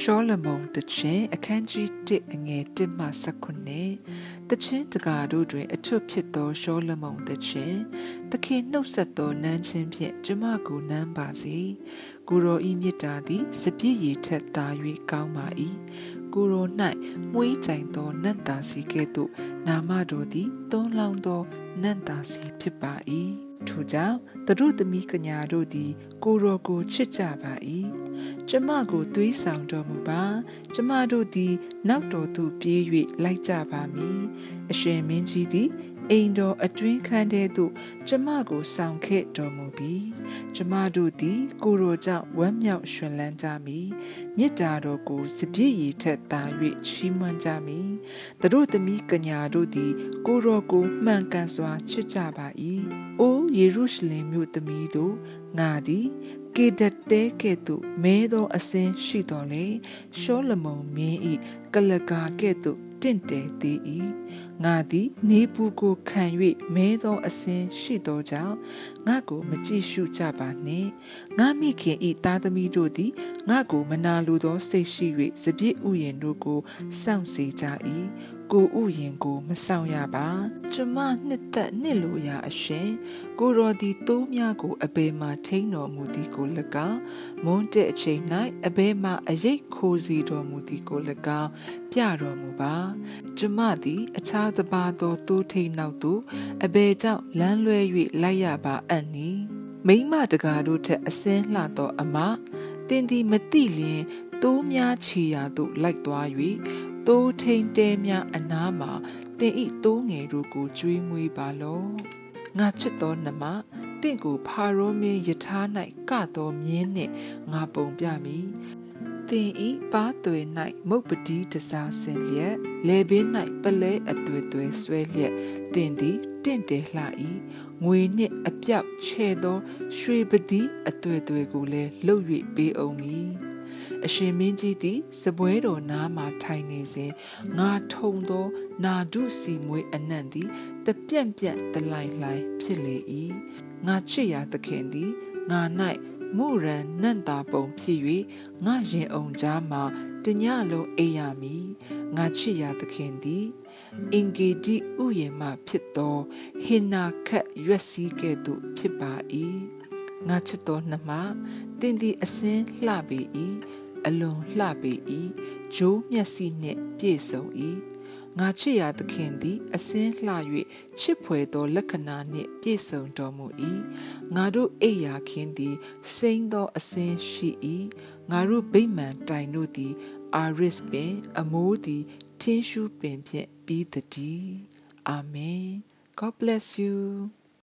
ရှောလမုန်တခြင်းအခန်းကြီး1အငယ်1မှ19တခြင်းတကာတို့တွင် အထွတ်ဖြစ်သောရှောလမုန်တခြင်းသခင်နှုတ်ဆက်သောနမ်းခြင်းဖြင့်ကျမကိုနမ်းပါစေကိုရောဤမြစ်တာသည်စပြည့်ရည်ထက်သာ၍ကောင်းပါ၏ကိုရော၌မွေးကြိုင်သောနတ်သားစီကဲ့သို့ နာမတော်သည်သုံးလောင်းသောနတ်သားစီဖြစ်ပါ၏ထို့ကြောင့်တရုသမီးကညာတို့သည် ကိုရောကိုချစ်ကြပါ၏ ကျမကိုသွေးဆောင်တော်မူပါကျမတို့သည် နောက်တော်သို့ပြေး၍လိုက်ကြပါမည်အရှင်မင်းကြီးသည် အိမ်တော်အတွင်းခန်းထဲသို့ကျမကိုဆောင်ခဲ့တော်မူပြီးကျမတို့သည် ကိုရောကြောင့်ဝမ်းမြောက်ရွှင်လန်းကြမည်မေတ္တာတော်ကိုစပြည့်ရည်ထက်သာ၍ချီးမွမ်းကြမည်သူတို့သမီးကညာတို့သည် ကိုရောကိုမှန်ကန်စွာချစ်ကြပါ၏အိုယေရုရှလင်မြို့သမီးတို့ငါသည်ကေဒတဲကဲ့သို့မဲသောအစင်းရှိတော်လေရှောလမုန်မင်းဤကလကာကဲ့သို့တ င့်တယ်သေး၏ငါသည်နေပူကိုခံ၍မဲသောအစင်းရှိသောကြောင့်ငါကိုမကြည့်ရှုကြပါနှင့်ငါမိခင်ဤသားသမီးတို့သည်ငါကိုမနာလိုသောစိတ်ရှိ၍စပြည့်ဥယျင်တို့ကိုစောင့်စေကြ၏ ကိုဥယင်ကိုမဆောင်ရပါကျမနှစ်သက်နှစ်လိုရာအရှင်ကိုရောဒီတိုးများကိုအဘယ်မှထိန်းတော်မူသည်ကို၎င်းမွန်းတဲ့အချိန်၌အဘယ်မှအရေးခိုးစီတော်မူသည်ကို၎င်းပြတော်မူပါကျမသည်အခြားတစ်ပါးသောတိုးထိန်နောက်သို့အဘယ်ကြောင့်လမ်းလွဲ၍လိုက်ရပါအံ့နီမိမတကာတို့ထက်အစင်းလှသောအမတင်သည်မတိလျင်တိုးများချီရာသို့လိုက်သွား၍ တိုးထိန်တဲများအနားမှာတင်ဤတိုးငယ်တို့ကိုကျွေးမွေးပါလောငါချစ်သောနှမတင့်ကိုဖာရောမင်းယထာ၌ကသောမြင်းနှင့်ငါပုံပြမည်တင်ဤပါသွေ၌မုတ်ပတိတစားဆင်လျက်လေပင်၌ပလဲအသွေသွေဆွဲလျက်တင်သည်တင့်တယ်လှ၏ငွေနှင့်အပြောက်ချဲ့သော ရွှေပတိအသွေသွေကိုလည်းလှုပ်၍ပေးအောင်မည် အရှင်မင်းကြီးသည်စပွဲတော်နားမှထိုင်နေစဉ်ငါထုံသောနာဒုစီမွေးအနံ့သည်တပြန့်ပြန့်တလိုင်လိုင်ဖြစ်လေ၏ငါချစ်ရာသခင်သည်ငါ၌မုရန်နန့်တာပုံဖြစ်၍ငါရင်အောင်ကြားမှာတညလုံးအိပ်ရမည်ငါချစ်ရာသခင်သည်အင်ဂေဒီဥယျာဉ်မှဖြစ်သောဟင်နာခတ်ရွက်စည်းကဲ့သို့ဖြစ်ပါ၏ငါချစ်သောနှမတင်သည်အစင်းလှပေ၏ အလွန်လှပေ၏ဂျိုးမျက်စိနှင့်ပြည့်စုံ၏ငါချစ်ရာသခင်သည် အစင်းလှ၍ချစ်ဖွယ်သော လက္ခဏာနှင့်ပြည့်စုံတော်မူ၏ငါတို့အိယာခင်သည် စိမ့်သောအစင်းရှိ၏ငါတို့ဗိမာန်တိုင်တို့သည် အာရစ်ပင် အမိုးသည်ထင်းရှူးပင်ဖြင့်ပြီးသည်အာမင် God bless you